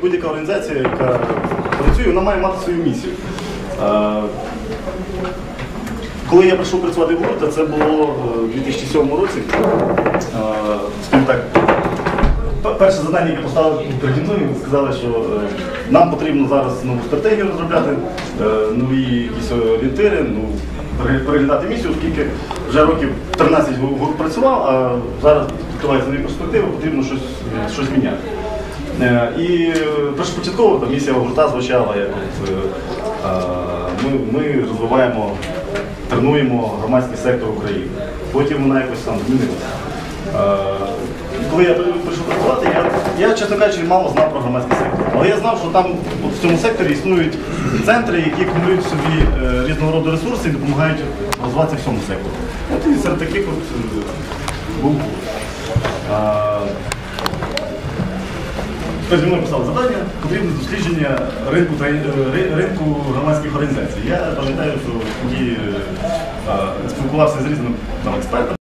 Будь-яка організація, яка працює, вона має мати свою місію. Е, Коли я прийшов працювати в ГУРТа, це було е, у 2007 році. Е, Скажімо так, перше завдання, яке поставили переді мною, сказали, що нам потрібно зараз нову стратегію розробляти, нові якісь орієнтири, ну, переглядати місію, оскільки вже років 13 ГУР працював, а зараз відкриваються нові перспективи, потрібно щось, щось міняти. Е, І е, першопочатково там, місія гурта звучала як от, е, ми, ми розвиваємо, тренуємо громадський сектор України. Потім вона якось там змінилася. Коли я прийшов працювати, я, я, чесно кажучи, мало знав про громадський сектор. Але я знав, що там от, в цьому секторі існують центри, які акумулюють в собі е, різного роду ресурси і допомагають розвиватися всьому сектору. От і серед таких от е. Хтось зі мною завдання, потрібне дослідження ринку, е, ри- ринку громадських організацій. Я пам'ятаю, що тоді е, спілкувався з різними там, експертами.